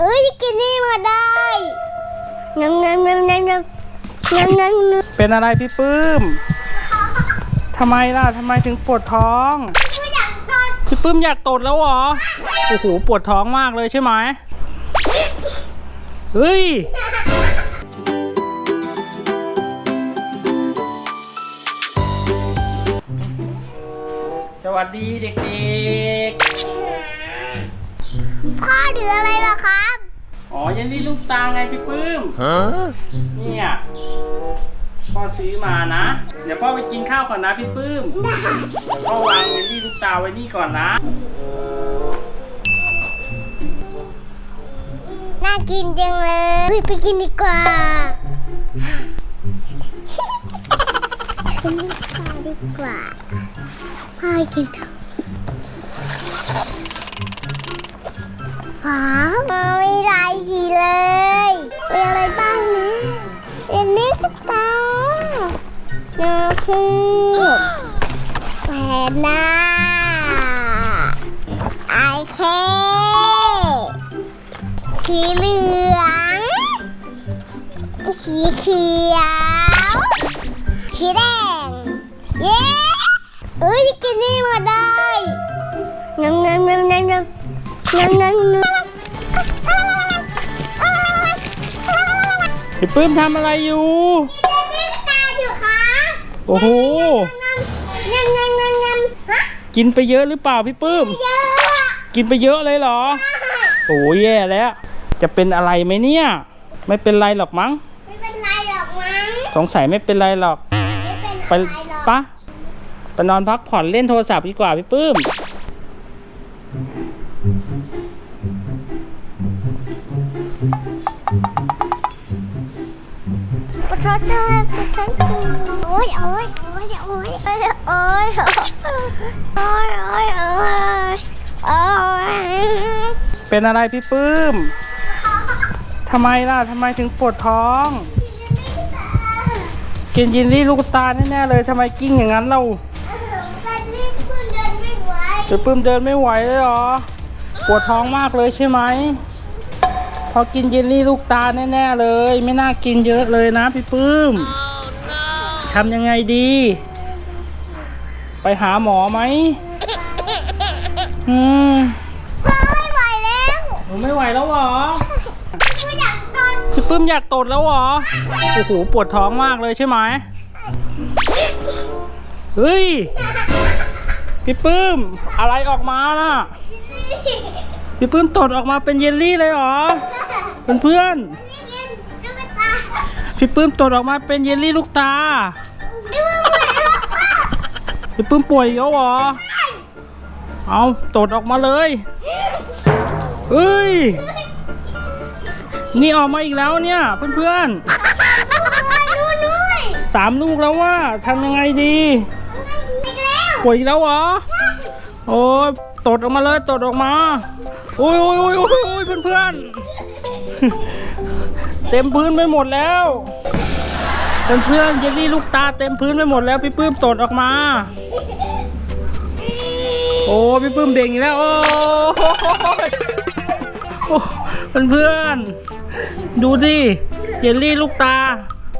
เอ้ยกินนี่หมดเลยน้ำน้ำน้ำน้ำน้ำน้ำน้ำเป็นอะไรพี่ปื้มทำไมล่ะทำไมถึงปวดท้องพี่ปื้มอยากตดแล้วเหรอโอ้โหปวดท้องมากเลยใช่ไหมเฮ้ยสวัสดีเด็กๆ พ่อถืออะไรมาครับๆอ๋อยันนี่ลูกตาไงพี่ปื้มเนี่ยพ่อซื้อมานะ เดี๋ยวพ่อไปกินข้าวก่อนนะพี่ปื้มพ่อวางเยลลี่ลูกตาไว้นี่ก่อนนะ น่ากินจังเลยเฮ้ยไปกินดีกว่ากินดีกว่าดีกว่าพ่อไปกินข้าว ว้าวมีหลายสีเลยมีอะไรบ้างนะเอ็นนี่กตาเนื้อคู่แหวนหน้าไอเคสีเหลือง สีเขียว สีแดง เย้เอ้ยกินนี่หมดเลยงำงำงำงำงำำงำงำพี่ปื้มทำอะไรอยู่ ตาอยู่ค่ะโอ้โหงำงำงำงำฮะกินไปเยอะหรือเปล่าพี่ปื้ม เยอะกินไปเยอะเลยเหรอ โอ้ยแย่แล้ว จะเป็นอะไรไหมเนี่ย ไม่เป็นไรหรอกมั้ง ไม่เป็นไรหรอกมั้งสงสัยไม่เป็นไรหรอก ไม่เป็นไปอะไรหรอกปะไปนอนพักผ่อนเล่นโทรศัพท์ดีกว่าพี่ปื้ม ปะทอดจ้าปะทอดจ้าโอ้ยโอ้ยโอ้ยโอ้ยโอ้ยโอ้ยโอ้ยโอ้ยโอ้ยโอ้ยเป็นอะไรพี่ปื้มทำไมล่ะทำไมถึงปวดท้อง กินยินลี่ลูกตาแน่ๆเลยทำไมกิ้งอย่างนั้นเราพี่ปื้มเดินไม่ไหวเลยเหรอ ปวดท้องมากเลยใช่ไหม อกินเยลลี่ลูกตาแน่ๆเลย ไม่น่ากินเยอะเลยนะพี่ปื้มทำยังไงดี ไปหาหมอไหมอืมพ่อไม่ไหวแล้วหนูไม่ไหวแล้วเหรอไม่อยากนอนพี่ปื้มอยากตดแล้วเหรอ โอ้โห ปวดท้องมากเลยใช่ไหมเฮ้ย พี่ปื้ม อะไรออกมาน่ะ พี่ปื้มตดออกมาเป็นเยลลี่เลยเหรอ เพื่อนๆพี่ปื้มตดออกมาเป็นเยลลี่ลูกตานี่มันเหมือนรถค่ะพี่ปื้มป่วยอีกแล้วเหรอ เอาตดออกมาเลยเฮ้ย นี่ออกมาอีกแล้วเนี่ย เพื่อนดูด้วยๆสามลูกแล้วว่าทำยังไงดี ป่วยอีกแล้วเหรอ โอ้ยตดออกมาเลยตดออกมา โอ้ยโอ้ยโอ้ยโอ้ยโอ้ยเพื่อนๆ เต็มพื้นไปหมดแล้วเพื่อนๆเยลลี่ลูกตาเต็มพื้นไปหมดแล้วพี่ปื้มตดออกมา โอ้พี่ปื้มเบ่งอีกแล้วโอ้ยโอ้เพื่อนๆดูดิเยลลี่ลูกตา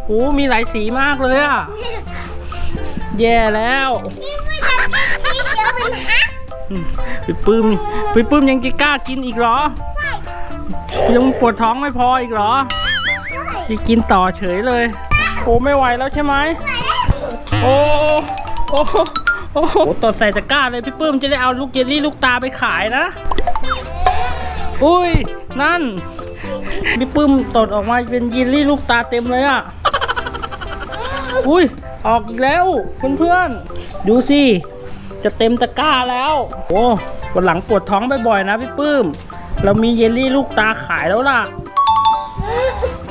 โอ้มีหลายสีมากเลยอะแย่แล้วนี่ไม่อยากกินสีเขียวเป็นฮะอืมพี่ปื้มพี่ปื้มยังจะกล้ากินอีกเหรอใช่ ยังปวดท้องไม่พออีกเหรอใช่พี่กินต่อเฉยเลย โอ้ไม่ไหวแล้วใช่ไหมโอ้โอ้โอ้โหตดใส่ตะกร้าเลยพี่ปื้มจะได้เอาลูกเยลลี่ลูกตาไปขายนะ อุ้ย นั่น พี่ปื้มตดออกมาเป็นเยลลี่ลูกตาเต็มเลยอะอุ้ย ออกอีกแล้วเพื่อนๆดูสิ จะเต็มตะกร้าแล้ว โอ้วันหลังปวดท้องบ่อยๆนะพี่ปื้ม เรามีเยลลี่ลูกตาขายแล้วล่ะ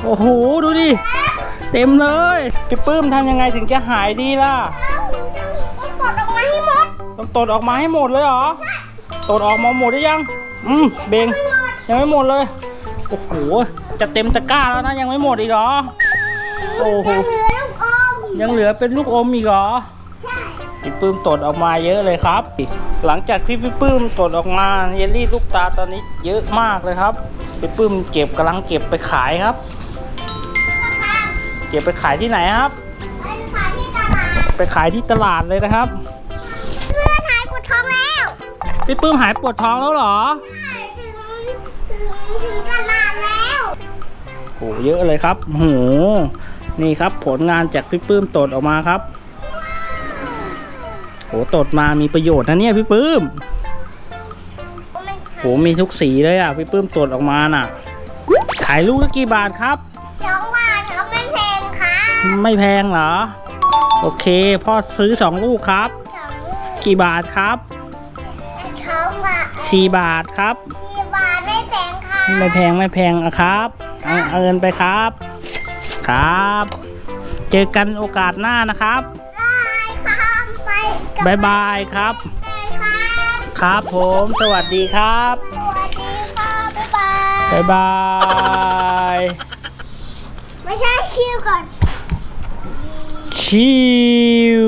โอ้โห ดูดิ เต็มเลยพี่ปื้มทำยังไงถึงจะหายดีล่ะ ต้องกดออกมาให้หมด ต้องตดออกมาให้หมดเลยเหรอ ตดออกมาหมดได้ยัง อืม เบง ยังไม่หมดเลย โอ้โห จะเต็มตะกร้าแล้วนะยังไม่หมดอีกเหรอ โอ้โหเหลือลูกอมยังเหลือเป็นลูกอมอีกเหรอใช่ พี่ปื้มตดออกมาเยอะเลยครับ หลังจากที่พี่ปื้มตดออกมาเยลลี่ลูกตาตอนนี้เยอะมากเลยครับพี่ปื้มเก็บกำลังเก็บไปขายครับ เก็บไปขายที่ไหนครับไปขายที่ตลาดไปขายที่ตลาดเลยนะครับเพื่อนหายปวดท้องแล้วพี่ปื้มหายปวดท้องแล้วเหรอถึงถึงถึงตลาดแล้วโหเยอะเลยครับโหนี่ครับผลงานจากพี่ปื้มตดออกมาครับ โหตดมามีประโยชน์นะเนี่ยพี่ปื้มมันโหมีทุกสีเลยอะพี่ปื้มตดออกมาน่ะ ขายลูกละกี่บาทครับสองบาทเขาไม่แพงค่ะไม่แพงเหรอ โอเค พ่อซื้อสองลูกครับสองลูกกี่บาทครับเขาบาทสี่บาทครับสี่บาทไม่แพงค่ะไม่แพงไม่แพงอะครับเอาเอาเงินไปครับ ครับ เจอกันโอกาสหน้านะครับได้ค่ะไป กับบายบายครับได้ครับครับผมสวัสดีครับ สวัสดีค่ะบ๊ายบาย บ๊ายบาย ไม่ใช่ชื่อก่อน ชิว